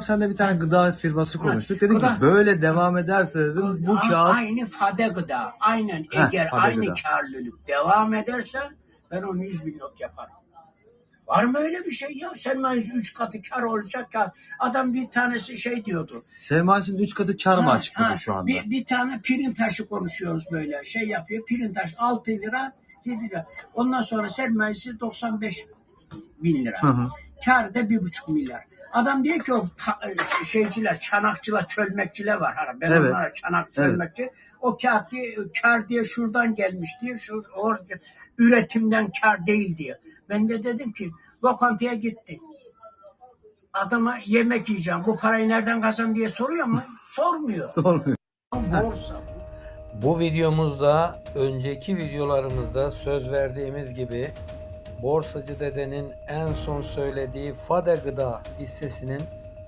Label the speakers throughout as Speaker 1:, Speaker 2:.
Speaker 1: Sen de bir tane gıda firması konuştuk. Dedin ki
Speaker 2: Gıda-
Speaker 1: böyle devam ederse dedim bu
Speaker 2: A-
Speaker 1: kağıt
Speaker 2: Aynı fade gıda. Aynen
Speaker 1: Heh,
Speaker 2: eğer
Speaker 1: fade
Speaker 2: aynı
Speaker 1: gıda.
Speaker 2: karlılık devam ederse ben onu 100 milyon yaparım. Var mı öyle bir şey ya? Sen 3 katı kar olacak ya. Adam bir tanesi şey diyordu.
Speaker 1: sermayesinin 3 katı kar mı
Speaker 2: Ha,
Speaker 1: açıkladı şu anda?
Speaker 2: Bir, bir tane pirin taşı konuşuyoruz böyle. Şey yapıyor. Pirin taş 6 lira 7 lira. Ondan sonra sermayesi 95 bin lira.
Speaker 1: Hı hı.
Speaker 2: Kar da 1,5 milyar. Adam diyor ki o ta- şeyciler, çanakçılar, çölmekçiler var. Hani ben
Speaker 1: Evet.
Speaker 2: onlara çanak
Speaker 1: Evet.
Speaker 2: çölmekçi. O kar diye, kar diye şuradan gelmiş diye, şu orada üretimden kar değil diye. Ben de dedim ki lokantaya gitti. Adama yemek yiyeceğim. Bu parayı nereden kazan diye soruyor mu? Sormuyor.
Speaker 1: Sormuyor.
Speaker 2: Borsa.
Speaker 3: Bu videomuzda önceki videolarımızda söz verdiğimiz gibi Borsacı Dede'nin en son söylediği Fade Gıda hissesinin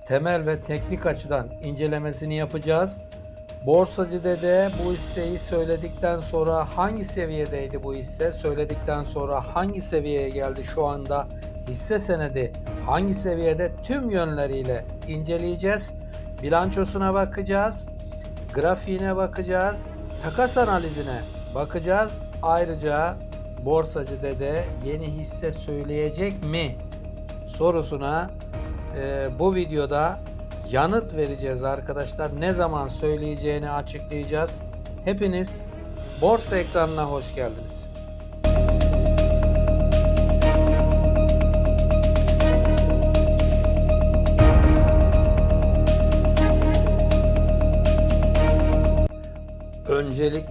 Speaker 3: temel ve teknik açıdan incelemesini yapacağız. Borsacı Dede bu hisseyi söyledikten sonra hangi seviyedeydi bu hisse? Söyledikten sonra hangi seviyeye geldi şu anda? Hisse senedi hangi seviyede? Tüm yönleriyle inceleyeceğiz. Bilançosuna bakacağız grafiğine bakacağız, takas analizine bakacağız. Ayrıca borsacı dede yeni hisse söyleyecek mi sorusuna e, bu videoda yanıt vereceğiz arkadaşlar. Ne zaman söyleyeceğini açıklayacağız. Hepiniz borsa ekranına hoş geldiniz.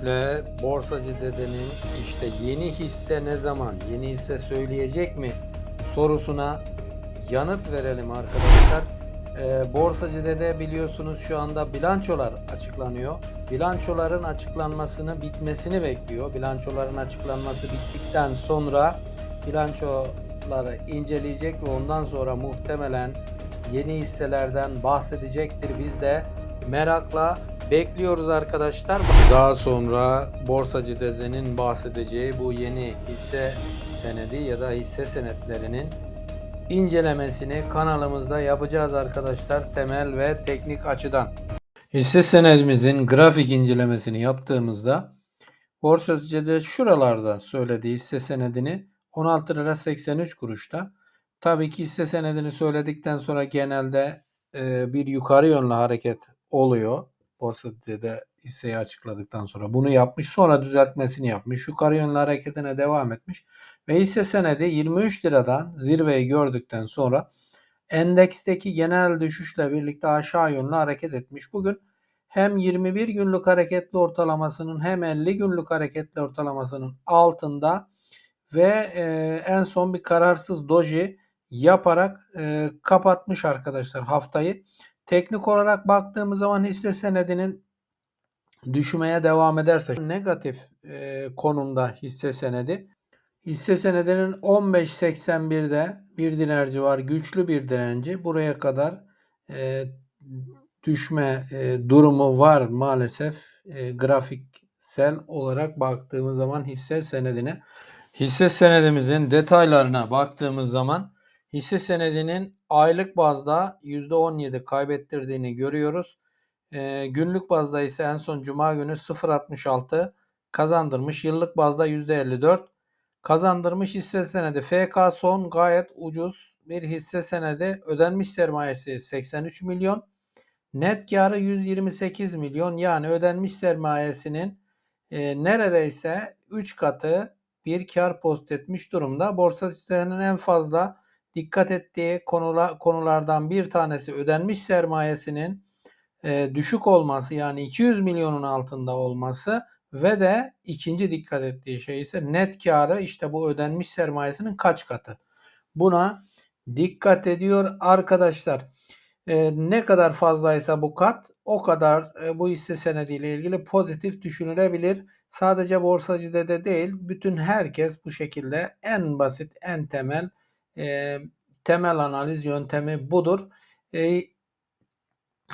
Speaker 3: Öncelikle borsacı dedenin işte yeni hisse ne zaman, yeni hisse söyleyecek mi sorusuna yanıt verelim arkadaşlar. Ee, borsacı dede biliyorsunuz şu anda bilançolar açıklanıyor. Bilançoların açıklanmasını bitmesini bekliyor. Bilançoların açıklanması bittikten sonra bilançoları inceleyecek ve ondan sonra muhtemelen yeni hisselerden bahsedecektir. Biz de merakla bekliyoruz arkadaşlar. Daha sonra borsacı dedenin bahsedeceği bu yeni hisse senedi ya da hisse senetlerinin incelemesini kanalımızda yapacağız arkadaşlar temel ve teknik açıdan. Hisse senedimizin grafik incelemesini yaptığımızda borsacı dede şuralarda söylediği hisse senedini 16 lira 83 kuruşta. Tabii ki hisse senedini söyledikten sonra genelde e, bir yukarı yönlü hareket oluyor. Borsa de hisseyi açıkladıktan sonra bunu yapmış. Sonra düzeltmesini yapmış. Yukarı yönlü hareketine devam etmiş. Ve hisse senedi 23 liradan zirveyi gördükten sonra endeksteki genel düşüşle birlikte aşağı yönlü hareket etmiş. Bugün hem 21 günlük hareketli ortalamasının hem 50 günlük hareketli ortalamasının altında ve e, en son bir kararsız doji yaparak e, kapatmış arkadaşlar haftayı. Teknik olarak baktığımız zaman hisse senedinin düşmeye devam ederse negatif e, konumda hisse senedi. Hisse senedinin 15.81'de bir direnci var. Güçlü bir direnci. Buraya kadar e, düşme e, durumu var maalesef. E, grafiksel olarak baktığımız zaman hisse senedine. Hisse senedimizin detaylarına baktığımız zaman hisse senedinin aylık bazda %17 kaybettirdiğini görüyoruz. E, günlük bazda ise en son cuma günü 0.66 kazandırmış. Yıllık bazda %54 kazandırmış hisse senedi. FK son gayet ucuz bir hisse senedi. Ödenmiş sermayesi 83 milyon. Net karı 128 milyon. Yani ödenmiş sermayesinin e, neredeyse 3 katı bir kar post etmiş durumda. Borsa sitelerinin en fazla dikkat ettiği konula, konulardan bir tanesi ödenmiş sermayesinin e, düşük olması yani 200 milyonun altında olması ve de ikinci dikkat ettiği şey ise net karı işte bu ödenmiş sermayesinin kaç katı. Buna dikkat ediyor arkadaşlar. E, ne kadar fazlaysa bu kat o kadar e, bu hisse senediyle ilgili pozitif düşünülebilir. Sadece borsacı de değil bütün herkes bu şekilde en basit en temel e, temel analiz yöntemi budur. E,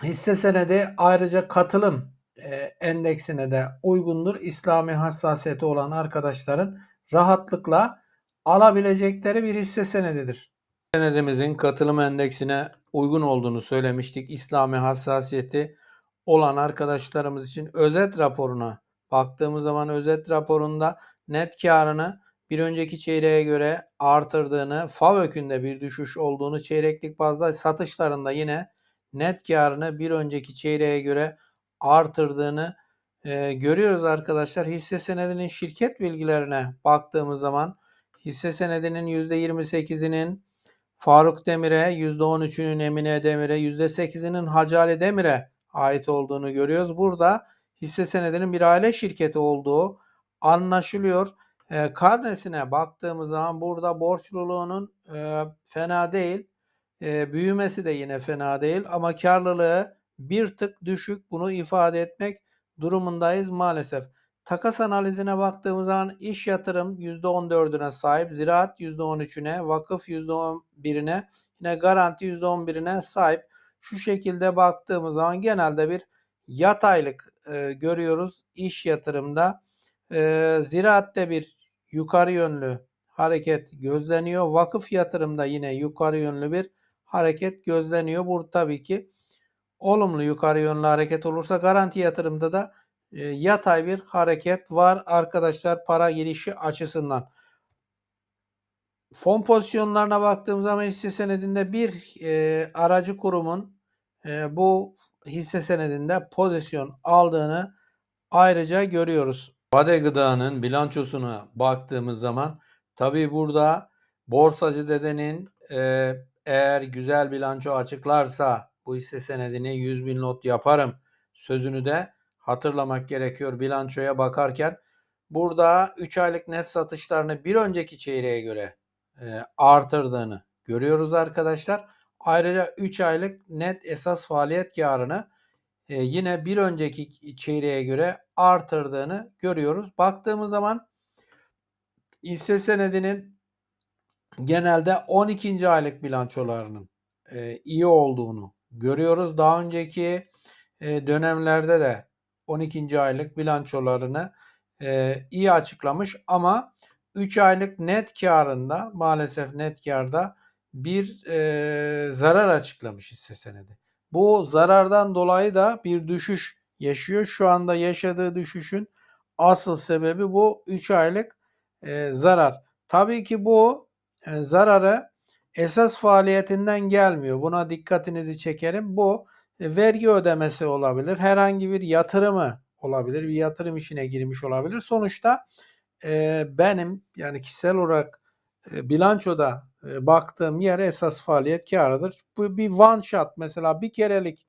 Speaker 3: hisse senedi ayrıca katılım e, endeksine de uygundur. İslami hassasiyeti olan arkadaşların rahatlıkla alabilecekleri bir hisse senedidir. Senedimizin katılım endeksine uygun olduğunu söylemiştik. İslami hassasiyeti olan arkadaşlarımız için özet raporuna baktığımız zaman özet raporunda net karını bir önceki çeyreğe göre artırdığını, FAVÖK'ünde bir düşüş olduğunu çeyreklik bazda satışlarında yine net karını bir önceki çeyreğe göre artırdığını e, görüyoruz arkadaşlar. Hisse senedinin şirket bilgilerine baktığımız zaman hisse senedinin %28'inin Faruk Demir'e, %13'ünün Emine Demir'e, %8'inin Hacı Demir'e ait olduğunu görüyoruz. Burada hisse senedinin bir aile şirketi olduğu anlaşılıyor. E, karnesine baktığımız zaman burada borçluluğunun e, fena değil. E, büyümesi de yine fena değil ama karlılığı bir tık düşük. Bunu ifade etmek durumundayız maalesef. Takas analizine baktığımız zaman iş yatırım %14'üne sahip, ziraat %13'üne, vakıf %11'ine, yine garanti %11'ine sahip. Şu şekilde baktığımız zaman genelde bir yataylık e, görüyoruz iş yatırımda. E, ziraatte bir yukarı yönlü hareket gözleniyor. Vakıf yatırımda yine yukarı yönlü bir hareket gözleniyor. Bu tabii ki olumlu yukarı yönlü hareket olursa garanti yatırımda da e, yatay bir hareket var arkadaşlar para girişi açısından. Fon pozisyonlarına baktığımız zaman hisse senedinde bir e, aracı kurumun e, bu hisse senedinde pozisyon aldığını ayrıca görüyoruz. Vade Gıda'nın bilançosuna baktığımız zaman tabi burada borsacı dedenin e, eğer güzel bilanço açıklarsa bu hisse senedini 100 bin not yaparım sözünü de hatırlamak gerekiyor bilançoya bakarken. Burada 3 aylık net satışlarını bir önceki çeyreğe göre e, artırdığını görüyoruz arkadaşlar. Ayrıca 3 aylık net esas faaliyet karını e, yine bir önceki çeyreğe göre artırdığını görüyoruz. Baktığımız zaman hisse senedinin genelde 12. aylık bilançolarının e, iyi olduğunu görüyoruz. Daha önceki e, dönemlerde de 12. aylık bilançolarını iyi açıklamış ama 3 aylık net karında maalesef net karda bir e, zarar açıklamış hisse senedi. Bu zarardan dolayı da bir düşüş yaşıyor. Şu anda yaşadığı düşüşün asıl sebebi bu 3 aylık e, zarar. Tabii ki bu e, zararı esas faaliyetinden gelmiyor. Buna dikkatinizi çekerim. Bu e, vergi ödemesi olabilir. Herhangi bir yatırımı olabilir. Bir yatırım işine girmiş olabilir. Sonuçta e, benim yani kişisel olarak e, bilançoda baktığım yer esas faaliyet karıdır. Bu bir one shot mesela bir kerelik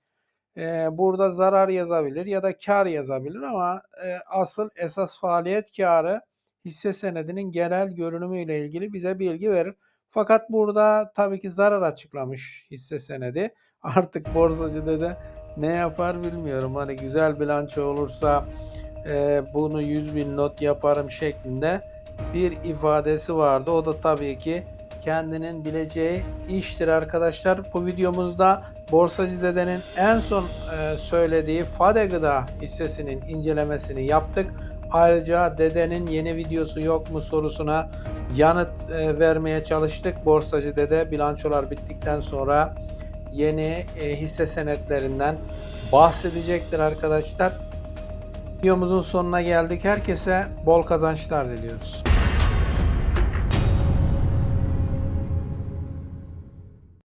Speaker 3: e, burada zarar yazabilir ya da kar yazabilir ama e, asıl esas faaliyet karı hisse senedinin genel görünümüyle ilgili bize bilgi verir. Fakat burada tabii ki zarar açıklamış hisse senedi. Artık borsacı dede ne yapar bilmiyorum. Hani güzel bilanço olursa e, bunu 100 bin not yaparım şeklinde bir ifadesi vardı. O da tabii ki kendinin bileceği iştir arkadaşlar. Bu videomuzda Borsacı Dede'nin en son e, söylediği Fade Gıda hissesinin incelemesini yaptık. Ayrıca dedenin yeni videosu yok mu sorusuna yanıt e, vermeye çalıştık. Borsacı Dede bilançolar bittikten sonra yeni e, hisse senetlerinden bahsedecektir arkadaşlar. Videomuzun sonuna geldik. Herkese bol kazançlar diliyoruz.